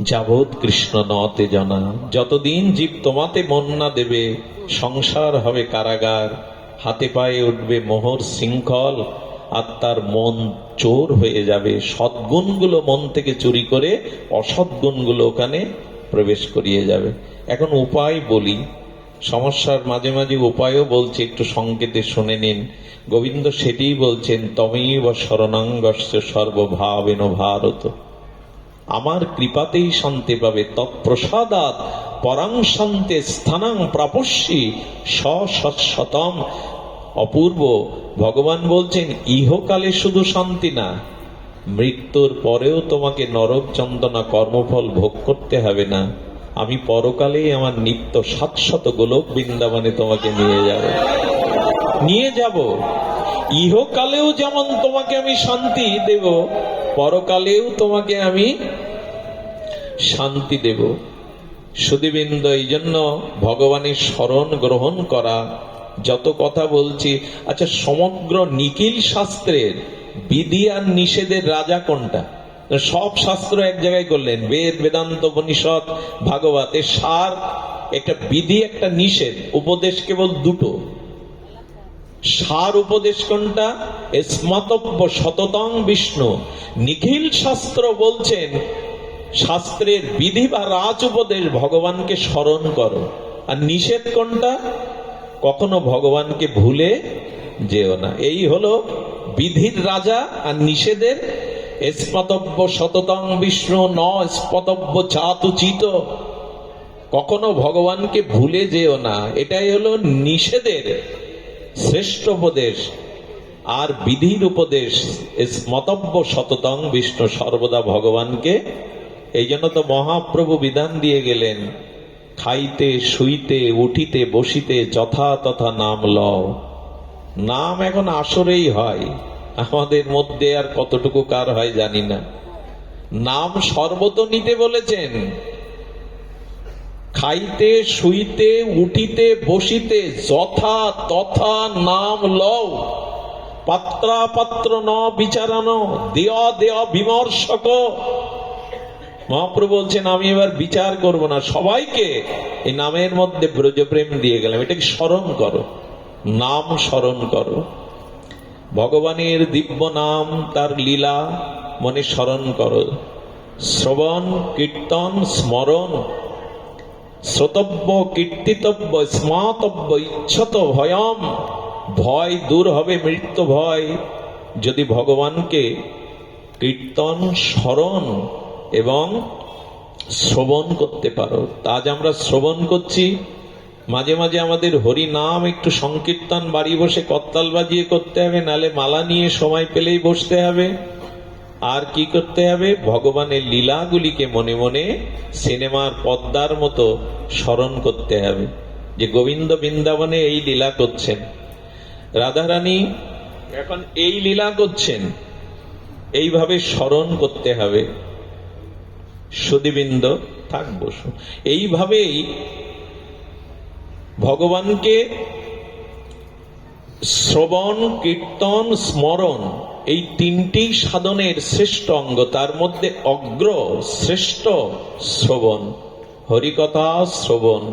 যাবৎ কৃষ্ণ নতে জানা, যতদিন জীব তোমাতে মন না দেবে, সংসার হবে কারাগার, হাতে পায়ে উঠবে মোহর শৃঙ্খল, আর তার মন চোর হয়ে যাবে। সদ্গুণগুলো মন থেকে চুরি করে অসৎগুণগুলো ওখানে প্রবেশ করিয়ে যাবে। এখন উপায় বলি, সমস্যার মাঝে মাঝে উপায়ও বলছে, একটু সংকেতে শুনে নিন। গোবিন্দ সেটিই বলছেন তমেই বা শরণাঙ্গস্য সর্বভাবেন ভারত। আমার কৃপাতেই শান্তি পাবে তৎপ্রসাদাত পরাং শান্তে স্থানাং প্রাপস্যি সশতম অপূর্ব, ভগবান বলছেন, ইহকালে শুধু শান্তি না, মৃত্যুর পরেও তোমাকে নরক যন্ত্রণা কর্মফল ভোগ করতে হবে না। আমি পরকালেই আমার নিত্য সাতশত গোলক বৃন্দাবনে তোমাকে নিয়ে যাব। নিয়ে যাব। ইহকালেও যেমন তোমাকে আমি শান্তি দেব, পরকালেও তোমাকে আমি শান্তি দেব। সুদীবৃন্দ এই জন্য ভগবানের স্মরণ গ্রহণ করা। যত কথা বলছি আচ্ছা সমগ্র নিখিল শাস্ত্রের বিধি আর নিষেধের রাজা কোনটা? সব শাস্ত্র এক জায়গায় করলেন, বেদ, বেদান্ত, উপনিষদ, ভাগবত, এর সার, একটা বিধি, একটা নিষেধ, উপদেশ কেবল দুটো। সার উপদেশ কোনটা? স্মতব্য শততং বিষ্ণু। নিখিল শাস্ত্র বলছেন শাস্ত্রের বিধি বা রাজ উপদেশ ভগবানকে স্মরণ করো। আর নিষেধ কোনটা? কখনো ভগবানকে ভুলে যেও না। এই হলো বিধির রাজা আর নিষেধের। স্পতব্য শততং বিষ্ণু ন স্পতব্য চাতুচিত কখনো ভগবানকে ভুলে যেও না। এটাই হলো নিষেধের শ্রেষ্ঠ উপদেশ। আর বিধির উপদেশ মতব্য শততং বিষ্ণু সর্বদা ভগবানকে এই জন্য তো মহাপ্রভু বিধান দিয়ে গেলেন, খাইতে, শুইতে, উঠিতে, বসিতে, যথা তথা নাম লও। নাম এখন আসরেই হয়, আমাদের মধ্যে আর কতটুকু কার হয় জানি না। নাম সর্বত নিতে বলেছেন, খাইতে, শুইতে, উঠিতে, বসিতে, যথা তথা নাম লও। পাত্রা পাত্র ন বিচারানো, দেয় দেয় বিমর্শক মহাপ্রভু বলছেন, আমি এবার বিচার করব না। সবাইকে এই নামের মধ্যে ব্রজপ্রেম দিয়ে গেলাম। এটাকে স্মরণ করো। নাম স্মরণ করো। ভগবানের দিব্য নাম, তার লীলা মনে স্মরণ করো। শ্রবণ, কীর্তন, স্মরণ। শ্রোতব্য, কীর্তিতব্য, স্মাতব্য, ইচ্ছত ভয়ম। ভয় দূর হবে মৃত্যু ভয়। যদি ভগবানকে কীর্তন, স্মরণ এবং শ্রবণ করতে পারো। আজ আমরা শ্রবণ করছি। মাঝে মাঝে আমাদের হরি নাম একটু সংকীর্তন বাড়ি বসে কত্তাল বাজিয়ে করতে হবে, নালে মালা নিয়ে সময় পেলেই বসতে হবে। আর কি করতে হবে? ভগবানের লীলাগুলিকে মনে মনে সিনেমার পদ্মার মতো স্মরণ করতে হবে। যে গোবিন্দ বৃন্দাবনে এই লীলা করছেন। রাধারানী এখন এই লীলা করছেন। এইভাবে স্মরণ করতে হবে। সুদীবৃন্দ, থাক বসু। এইভাবেই ভগবানকে শ্রবণ, কীর্তন, স্মরণ, এই তিনটি সাধনের শ্রেষ্ঠ অঙ্গ। তার মধ্যে অগ্র, শ্রেষ্ঠ শ্রবণ। হরিকথা শ্রবণ।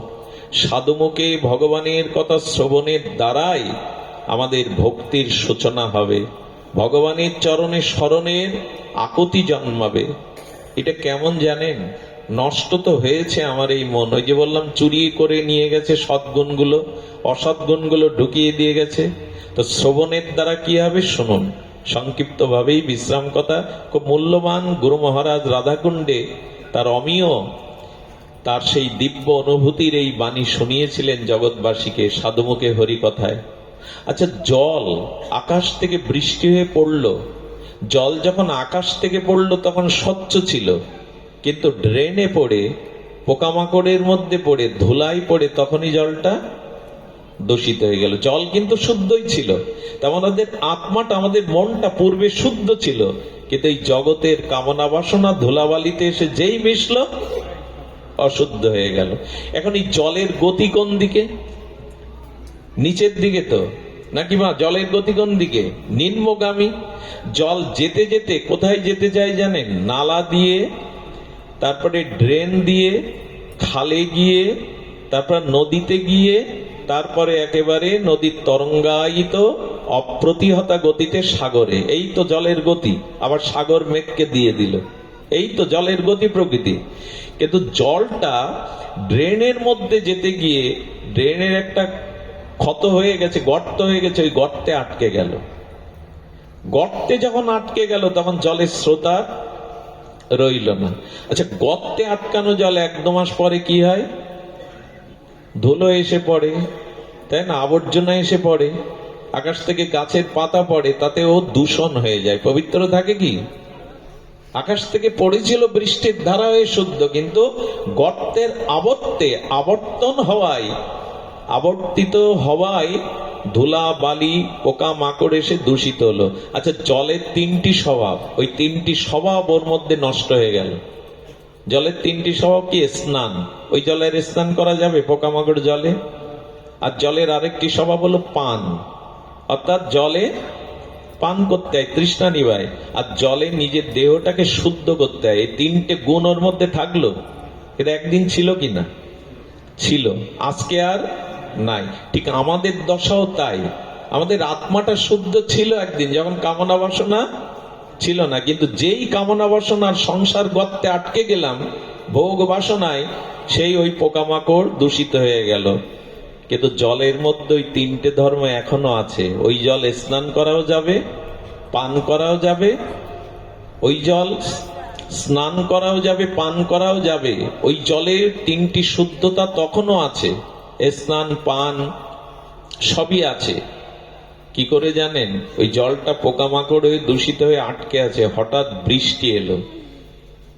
সাধুমুখে ভগবানের কথা শ্রবণের দ্বারাই আমাদের ভক্তির সূচনা হবে। ভগবানের চরণে স্মরণের আকুতি জন্মাবে। এটা কেমন জানেন? নষ্ট তো হয়েছে আমার এই মন। ওই যে বললাম, চুরি করে নিয়ে গেছে সদ্গুণগুলো অসৎগুণগুলো ঢুকিয়ে দিয়ে গেছে। তো শ্রবণের দ্বারা কি হবে? শুনুন। সংক্ষিপ্ত ভাবেই বিশ্রাম কথা। খুব মূল্যবান গুরু মহারাজ রাধাকুণ্ডে, তার অমীয়, তার সেই দিব্য অনুভূতির এই বাণী শুনিয়েছিলেন জগৎবাসীকে, সাধুমুখে হরি কথায় আচ্ছা জল আকাশ থেকে বৃষ্টি হয়ে পড়ল। জল যখন আকাশ থেকে পড়ল তখন স্বচ্ছ ছিল। কিন্তু ড্রেনে পড়ে, পোকামাকড়ের মধ্যে পড়ে ধুলাই পড়ে তখনই জলটা দূষিত হয়ে গেল। জল কিন্তু শুদ্ধই ছিল। তেমন আমাদের আত্মাটা, আমাদের মনটা পূর্বে শুদ্ধ ছিল। কিন্তু এই জগতের কামনা বাসনা, ধুলাবালিতে এসে যেই মিশলো, অশুদ্ধ হয়ে গেল। এখন এই জলের গতি কোন দিকে? নিচের দিকে তো। নাকি মা, জলের গতি কোন দিকে? নিম্নগামী। জল যেতে যেতে কোথায় যেতে চাই জানেন? নালা দিয়ে, তারপরে ড্রেন দিয়ে, খালে গিয়ে, তারপর নদীতে গিয়ে, তারপরে একেবারে নদীর তরঙ্গায়িত অপ্রতিহতা গতিতে সাগরে। এই তো জলের গতি। আবার সাগর মেঘকে দিয়ে দিল। এই তো জলের গতি প্রকৃতি। কিন্তু জলটা ড্রেনের মধ্যে যেতে গিয়ে, ড্রেনের একটা ক্ষত হয়ে গেছে, গর্ত হয়ে গেছে, ওই গর্তে আটকে গেল। গর্তে যখন আটকে গেল, তখন জলের স্রোতা রইল না। আচ্ছা গর্তে আটকানো জল এক দু মাস পরে কি হয়? ধুলো এসে পড়ে, তাই না? আবর্জনা এসে পড়ে, আকাশ থেকে গাছের পাতা পড়ে তাতে ও দূষণ হয়ে যায়। পবিত্র থাকে কি? আকাশ থেকে পড়েছিল বৃষ্টির ধারা হয়ে শুদ্ধ, কিন্তু গর্তের আবর্তে আবর্তন হওয়ায় আবর্তিত হওয়ায় ধুলা, বালি পোকা মাকড় এসে দূষিত হলো। আচ্ছা জলের তিনটি স্বভাব। ওই তিনটি স্বভাব ওর মধ্যে নষ্ট হয়ে গেল। জলের তিনটি স্বভাব কি? স্নান। ওই জলের স্নান করা যাবে পোকামাকড় জলে? আর জলের আরেকটি স্বভাব হলো পান। অর্থাৎ জলে পান করতে হয়, তৃষ্ণা নিবায়। আর জলে নিজের দেহটাকে শুদ্ধ করতে হয়। এই তিনটে গুণ ওর মধ্যে থাকল? এটা একদিন ছিল কি না? ছিল। আজকে আর নাই। ঠিক আমাদের দশাও তাই। আমাদের আত্মাটা শুদ্ধ ছিল একদিন, যখন কামনা বাসনা ছিল না। কিন্তু যেই কামনা বাসনার সংসার গর্তে আটকে গেলাম, ভোগ বাসনায় সেই ওই পোকামাকড় দূষিত হয়ে গেল। কিন্তু জলের মধ্যে ওই তিনটে ধর্ম এখনও আছে। ওই জল স্নান করাও যাবে, পান করাও যাবে, ওই জল স্নান করাও যাবে, পান করাও যাবে। ওই জলের তিনটি শুদ্ধতা তখনও আছে। স্নান, পান সবই আছে। কি করে জানেন? ওই জলটা পোকামাকড় হয়ে দূষিত হয়ে আটকে আছে। হঠাৎ বৃষ্টি এলো।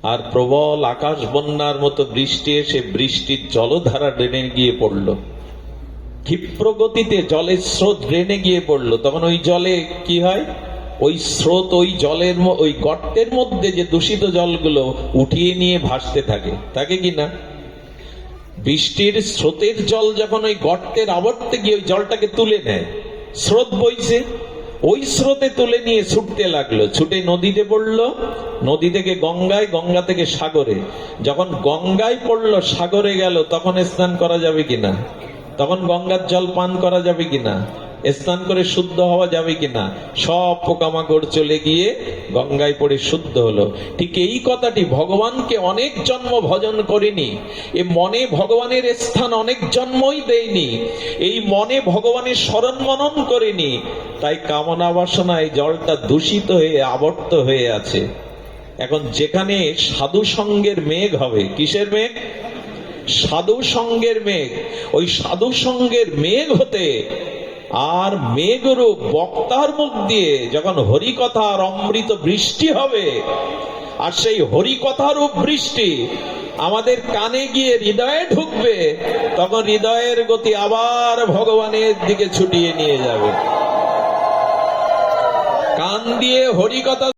আর প্রবল আকাশ বন্যার মতো বৃষ্টি এসে বৃষ্টির জলধারা ড্রেনে গিয়ে পড়ল। ক্ষিপ্র গতিতে জলের স্রোত ড্রেনে গিয়ে পড়ল। তখন ওই জলে কি হয়? ওই স্রোত ওই জলের ওই গর্তের মধ্যে যে দূষিত জলগুলো উঠিয়ে নিয়ে ভাসতে থাকে। থাকে কি না? বৃষ্টির স্রোতের জল যখন ওই গর্তের আবর্তে গিয়ে ওই জলটাকে তুলে নেয় স্রোত বইছে। ওই স্রোতে তুলে নিয়ে ছুটতে লাগল। ছুটে নদীতে পড়ল। নদী থেকে গঙ্গায়, গঙ্গা থেকে সাগরে। যখন গঙ্গায় পড়ল, সাগরে গেল, তখন স্নান করা যাবে কিনা? তখন গঙ্গার জল পান করা যাবে কিনা? স্নান করে শুদ্ধ হওয়া যাবে কিনা? সব পোকামাকড় চলে গিয়ে গঙ্গায় পড়ে শুদ্ধ হলো। ঠিক এই কথাটি ভগবানকে অনেক জন্ম ভজন করেনি। এ মনে ভগবানের স্থান অনেক জন্মই দেয়নি। এই মনে ভগবানের স্মরণ মনন করেনি। তাই কামনা বাসনায় জলটা দূষিত হয়ে আবর্ত হয়ে আছে। এখন যেখানে সাধু সঙ্গের মেঘ হবে, কিসের মেঘ? সাধু সঙ্গের মেঘ। ওই সাধু সঙ্গের মেঘ হতে আর মেঘরূপ বক্তার মুখ দিয়ে যখন হরিকথার অমৃত বৃষ্টি হবে, আর সেই হরিকথারূপ বৃষ্টি আমাদের কানে গিয়ে হৃদয়ে ঢুকবে, তখন হৃদয়ের গতি আবার ভগবানের দিকে ছুটিয়ে নিয়ে যাবে। কান দিয়ে হরিকথা